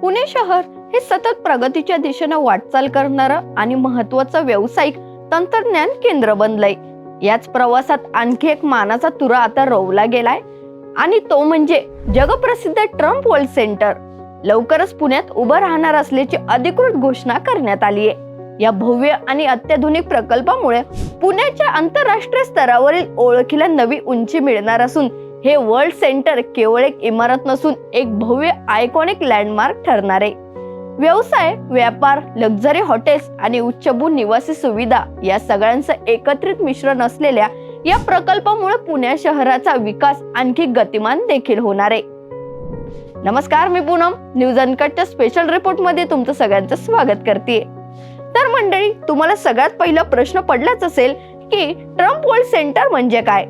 पुणे शहर हे सतत प्रगतीच्या दिशेनं वाटचाल करणारं आणि महत्वाचं व्यावसायिक तंत्रज्ञान केंद्र बनलंय. याच प्रवासात आणखी एक मानाचा तुरा आता रोवला गेलाय आणि तो म्हणजे जगप्रसिद्ध ट्रम्प वर्ल्ड सेंटर. लवकरच पुण्यात उभं राहणार असल्याची अधिकृत घोषणा करण्यात आली आहे. या भव्य आणि अत्याधुनिक प्रकल्पामुळे पुण्याच्या आंतरराष्ट्रीय स्तरावरील ओळखीला नवी उंची मिळणार असून हे वर्ल्ड सेंटर केवळ एक इमारत नसून एक भव्य आयकॉनिक लँडमार्क ठरणार आहे. व्यवसाय व्यापार लक्झरी हॉटेल्स आणि उच्चभू निवासी सुविधा या सगळ्यांचं एकत्रित मिश्रण असलेल्या या प्रकल्पामुळे पुणे शहराचा विकास आणखी गतिमान देखील होणार आहे. नमस्कार मी पूनम. न्यूज अनकटच्या स्पेशल रिपोर्टमध्ये तुमचं सगळ्यांचं स्वागत करते तर मंडळी तुम्हाला सगळ्यात पहिला प्रश्न पडलाच असेल की ट्रम्प वर्ल्ड सेंटर म्हणजे काय?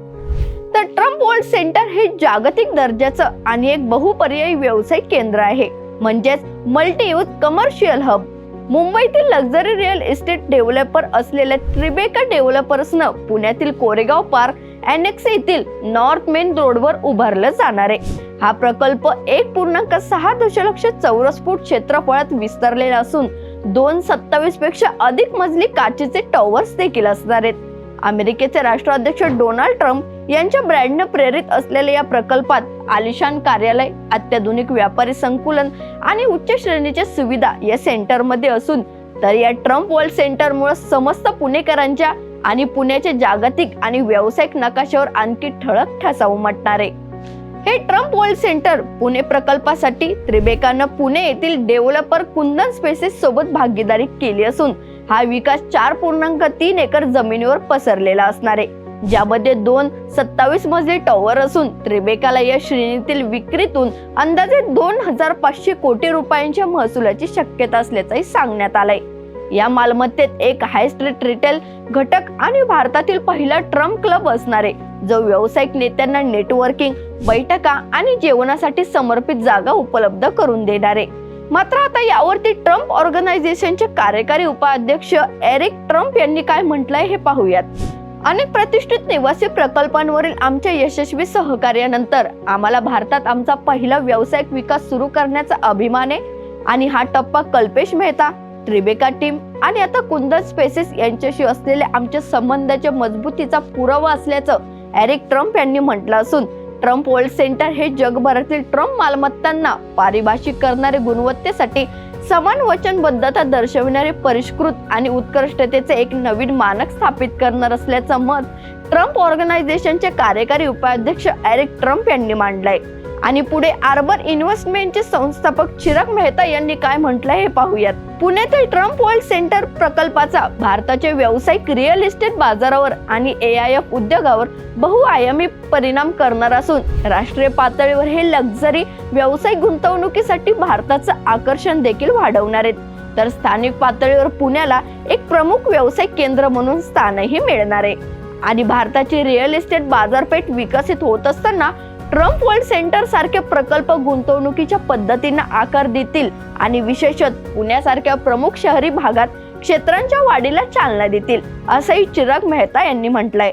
तर ट्रम्प वर्ल्ड सेंटर हे जागतिक दर्जाचं आणि एक बहुपर्यायी व्यावसायिक केंद्र आहे. म्हणजेच मल्टीयूज कमर्शियल हब. मुंबईतील लक्झरी रिअल इस्टेट डेव्हलपर असलेल्या त्रिबेका डेव्हलपर्सनं पुण्यातील कोरेगाव पार्क एनेक्स येथील नॉर्थ मेन रोडवर उभारलं जाणार आहे. हा प्रकल्प एक पूर्णांक सहा दशलक्ष चौरस फूट क्षेत्रफळात विस्तारलेला असून दोन सत्तावीसपेक्षा अधिक मजली काचेचे टॉवर्स देखील असणार आहेत. अमेरिकेचे राष्ट्राध्यक्ष डोनाल्ड ट्रम्प यांच्या ब्रँडनं प्रेरित असलेल्या या प्रकल्पात आलिशान कार्यालय अत्याधुनिक व्यापारी संकुलन आणि उच्च श्रेणीच्या सुविधा या सेंटरमध्ये असून तर या ट्रम्प वर्ल्ड सेंटरमुळे समस्त पुणेकरांच्या आणि पुण्याच्या जागतिक आणि व्यावसायिक नकाशावर आणखी ठळक ठसा उमटणार आहे. हे ट्रम्प वर्ल्ड सेंटर पुणे प्रकल्पासाठी त्रिबेकानं पुणे येथील डेव्हलपर कुंदन स्पेसेस सोबत भागीदारी केली असून हा विकास चार पूर्णांक तीन एकर जमिनीवर पसरलेला असणार आहे. ज्यामध्ये दोन सत्तावीस मजली टॉवर असून त्रिबेकाला या श्रेणीतील विक्रीतून अंदाजे दोन हजार पाचशे कोटी रुपयांच्या महसुलाची शक्यता असल्याचंही सांगण्यात आलंय. या मालमत्तेत एक हाय स्ट्रीट रिटेल घटक आणि भारतातील पहिला ट्रम्प क्लब असणार आहे जो व्यावसायिक नेत्यांना नेटवर्किंग बैठका आणि जेवणासाठी समर्पित जागा उपलब्ध करून देणार. आहे मात्र आता यावरती ट्रम्प ऑर्गनायझेशनचे कार्यकारी उपाध्यक्ष एरिक ट्रम्प यांनी काय म्हटलंय हे पाहूयात. अनेक प्रतिष्ठित निवासी प्रकल्पांवरील आमच्या यशस्वी सहकार्यानंतर आम्हाला भारतात आमचा पहिला व्यावसायिक विकास सुरू करण्याचा अभिमान आहे. आणि हा टप्पा कल्पेश मेहता ट्रिबेका टीम आणि आता कुंदन स्पेसेस यांच्याशी असलेल्या आमच्या संबंधाच्या मजबूतीचा पुरावा असल्याचं एरिक ट्रम्प यांनी म्हटलं असून ट्रम्प वर्ल्ड सेंटर हे जगभरातील ट्रम्प मालमत्तांना पारिभाषिक करणारे गुणवत्तेसाठी समान वचनबद्धता दर्शविणारे परिष्कृत आणि उत्कृष्टतेचे एक नवीन मानक स्थापित करणार असल्याचं मत ट्रम्प ऑर्गनायझेशनचे कार्यकारी उपाध्यक्ष एरिक ट्रम्प यांनी मांडलंय. आणि पुढे आर्बर इन्व्हेस्टमेंटचे संस्थापक चिराग मेहता यांनी काय म्हटलंय हे पाहूयात. पुण्यातील ट्रम्प वर्ल्ड सेंटर प्रकल्पाचा भारताच्या व्यावसायिक रिअल इस्टेट बाजारावर आणि ए आय एफ उद्योगावर बहुआयामी परिणाम करणार असून राष्ट्रीय पातळीवर हे लक्झरी व्यावसायिक गुंतवणुकीसाठी भारताचं आकर्षण देखील वाढवणार आहेत. तर स्थानिक पातळीवर पुण्याला एक प्रमुख व्यावसायिक केंद्र म्हणून स्थानही मिळणार आहे. आणि भारताची रिअल इस्टेट बाजारपेठ विकसित होत असताना ट्रम्प वर्ल्ड सेंटर सारखे प्रकल्प गुंतवणुकीच्या पद्धतींना आकार देतील आणि विशेषत पुण्यासारख्या प्रमुख शहरी भागात क्षेत्रांच्या वाढीला चालना देतील असंही चिराग मेहता यांनी म्हटलंय.